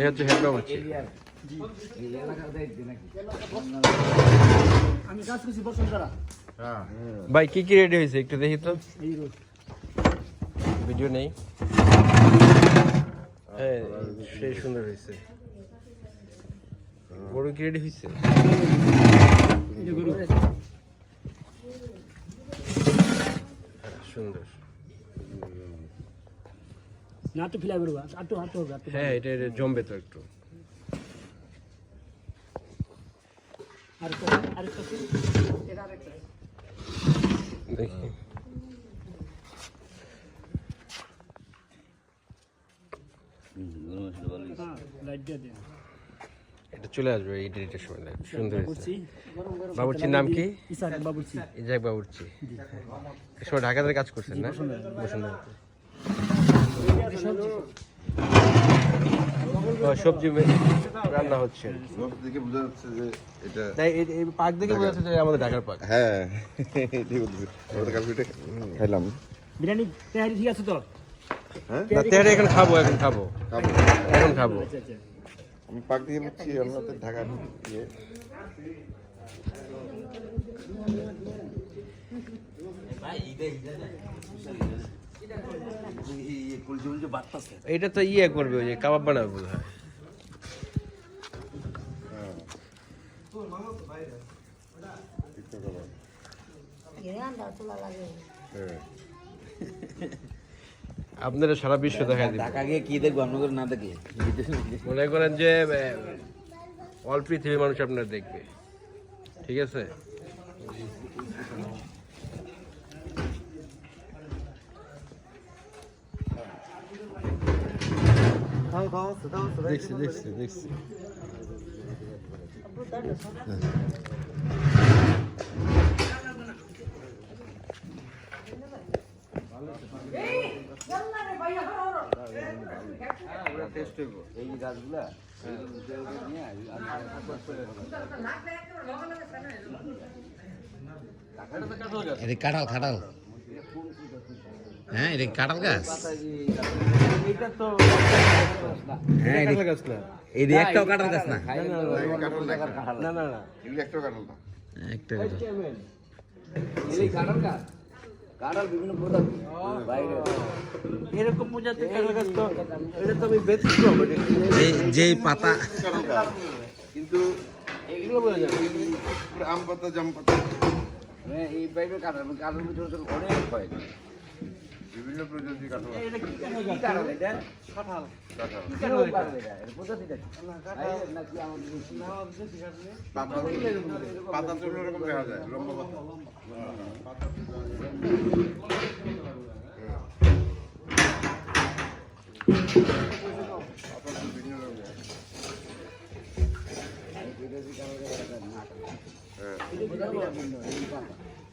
এই হচ্ছে হেড বাবুর্চি আমি কাজ করছি বসুন্ধরা ভাই কি কি রেডি হয়েছে? একটু দেখি তো। ভিডিও নেই। হ্যাঁ সেই সুন্দর হয়েছে। গরু কি রেডি হয়েছে? এই যে গরু। সুন্দর। না ফিলাই করব আটটু হাঁটতে হবে হ্যাঁ এটা এটা জমবে তো একটু। এটা আরেকটা। দেখি। হ্যাঁ এটা চলে আসবে এই ডেটের সময় না সুন্দর বাবুর্চির নাম কি? ইসাক বাবুর্চি। ইজাক বাবুর্চি। এই সময় ঢাকাতে কাজ করছেন না? বসুন্ধরা। সবজি রান্না হচ্ছে। লোক দেখে বোঝা যাচ্ছে যে এটা তাই এই পাক দেখে বোঝা যাচ্ছে যে আমাদের ঢাকার পাক। হ্যাঁ ঠিক বলতেছি। আমরা কালকে এটা খাইলাম। বিরিয়ানি তেহারি ঠিক আছে তো? হ্যাঁ? না তেহারি এখন খাব এখন খাব। খাব। এখন খাব। আচ্ছা আচ্ছা। আমি আমরা তো ঢাকার ইয়ে। এইটা তো ইয়ে করবে ওই যে কাবাব বানাবে বোধ হয়। আপনারা সারা বিশ্ব দেখা দিবে ঢাকা গিয়ে কি দেখব? আপনাদের না দেখলে মনে করেন যে অল পৃথিবীর মানুষ আপনার দেখবে। ঠিক আছে? দেখছি দেখছি দেখছি এই যে গাছগুলা এটা কাঁঠাল কাঁঠাল হ্যাঁ এটা কাঁঠাল গাছ। হ্যাঁ এই একটাও কাঁঠাল গাছ না? কাঁঠাল কাঁঠাল গাছ? এরকম প্রজাতির কাঁঠাল গাছ তো এটা তো আমি ব্যতিক্রম যে যে পাতা কিন্তু এগুলো বোঝা যাবে। পুরো আম পাতা জাম পাতা। এই পাইপের কাঁঠাল কাঁঠাল ভিতরে অনেক হয়। বিভিন্ন প্রজাতির কাঁঠাল আছে। এটা কি কাঁঠাল এটা কাঁঠাল কাঁঠাল প্রজাতিটা পাতা পাতা তো এরকম দেখা যায় লম্বা পাতা পাতা তো হ্যাঁ হ্যাঁ বুঝতে দেখা যায় পাতা থেকে পাঁচ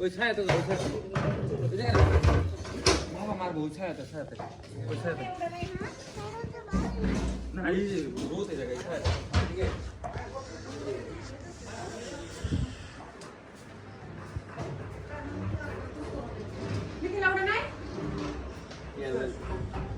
ওই ছায়া তো মামা মারবো ওই ছায়াতে। ছায়াতে ওই ছায়াতে। না এই রোদ জায়গায় ছায়াতে। ঠিক আছে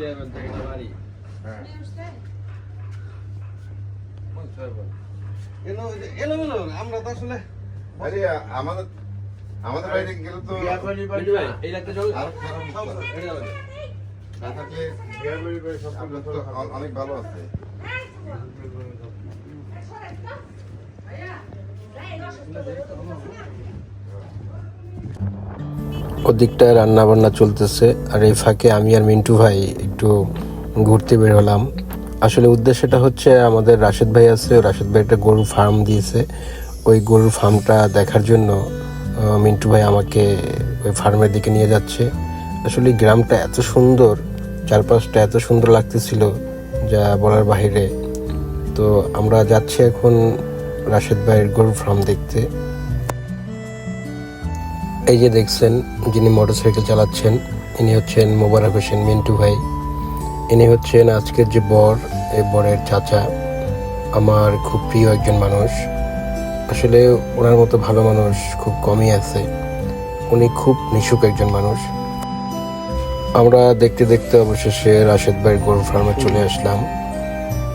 চেয়ারম্যান থেকে একটা বাড়ি হ্যাঁ এলো এলো আমরা তো আসলে আরে আমাদের আমাদের বাইরে গেলে তো এই লাগতে চল আরও খারাপ না থাকলে অনেক ভালো আছে। ওদিকটায় রান্না বান্না চলতেছে। আর এই ফাঁকে আমি আর মিন্টু ভাই একটু ঘুরতে বের হলাম। আসলে উদ্দেশ্যটা হচ্ছে আমাদের রাশেদ ভাই আছে রাশেদ ভাই একটা গরুর ফার্ম দিয়েছে। ওই গরুর ফার্মটা দেখার জন্য মিন্টু ভাই আমাকে ওই ফার্মের দিকে নিয়ে যাচ্ছে। আসলে গ্রামটা এত সুন্দর, চারপাশটা এত সুন্দর লাগতেছিল যা বলার বাইরে তো আমরা যাচ্ছি এখন রাশেদ ভাইয়ের গরুর ফার্ম দেখতে। এই যে দেখছেন যিনি মোটরসাইকেল চালাচ্ছেন, ইনি হচ্ছেন মোবারক হোসেন মিন্টু ভাই। ইনি হচ্ছেন আজকের যে বর, এই বরের চাচা, আমার খুব প্রিয় একজন মানুষ। আসলে ওনার মতো ভালো মানুষ খুব কমই আছে। উনি খুব মিশুক একজন মানুষ। আমরা দেখতে দেখতে অবশেষে রাশেদ ভাইয়ের গরু ফার্মে চলে আসলাম।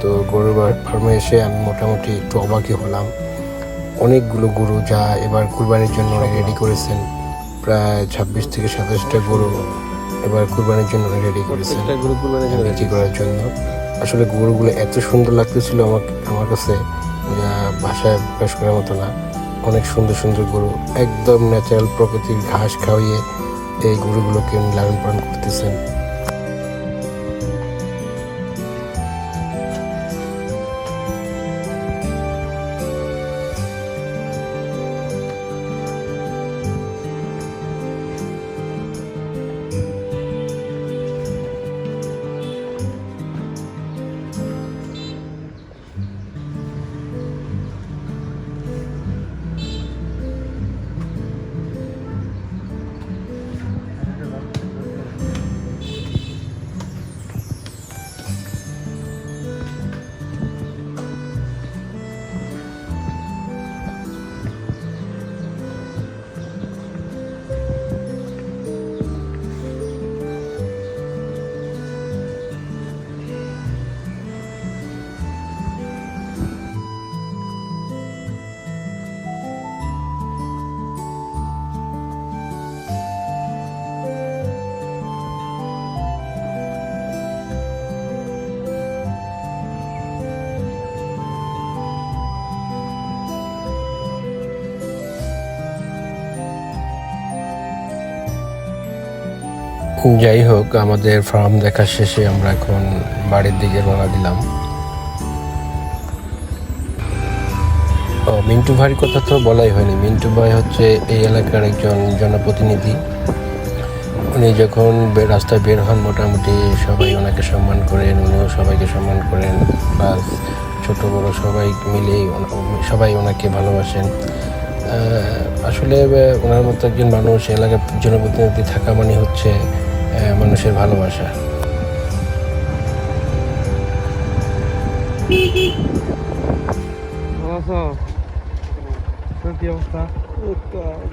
তো গরু ফার্মে এসে আমি মোটামুটি একটু অবাকই হলাম। অনেকগুলো গরু যা এবার কুরবানির জন্য রেডি করেছেন। প্রায় ছাব্বিশ থেকে সাতাশটা গরু এবার কুরবানির জন্য রেডি করেছেন বিক্রি করার জন্য। আসলে গরুগুলো এত সুন্দর লাগতেছিল আমার আমার কাছে ভাষায় প্রকাশ করার মতো না। অনেক সুন্দর সুন্দর গরু একদম ন্যাচারাল প্রকৃতির ঘাস খাওয়িয়ে এই গরুগুলোকে লালন পালন করতেছেন। যাই হোক আমাদের ফার্ম দেখা শেষে আমরা এখন বাড়ির দিকে রওনা দিলাম। মিন্টু ভাইয়ের কথা তো বলাই হয়নি। মিন্টু ভাই হচ্ছে এই এলাকার একজন জনপ্রতিনিধি। উনি যখন রাস্তায় বের হন, মোটামুটি সবাই ওনাকে সম্মান করেন, উনিও সবাইকে সম্মান করেন। প্লাস ছোট, বড় সবাই মিলেই সবাই ওনাকে ভালোবাসেন। আসলে ওনার মতো একজন মানুষ, এলাকার জনপ্রতিনিধি থাকা মানে হচ্ছে মানুষের ভালোবাসা।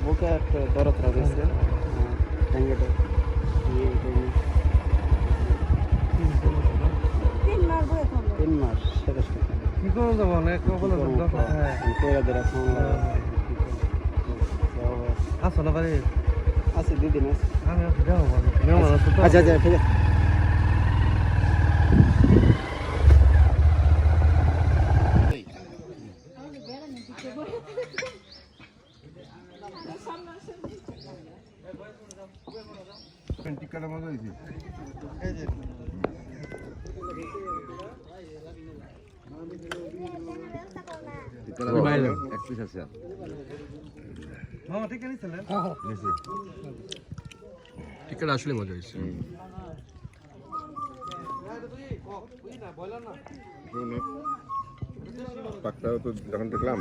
বুকে একটা দরদ রয়েছে তিন মাস কি হ্যাঁ। আসো না বাড়ি আছে দুই দিন আচ্ছা আচ্ছা ঠিক আছে। টিকাটা মজা হয়েছে এক পিস আছে হ্যাঁ, মামা টিকা নিছিলেন হ্যাঁ। নিছি টিকাটা আসলে মজা হয়েছে। পাকটাও তো যখন দেখলাম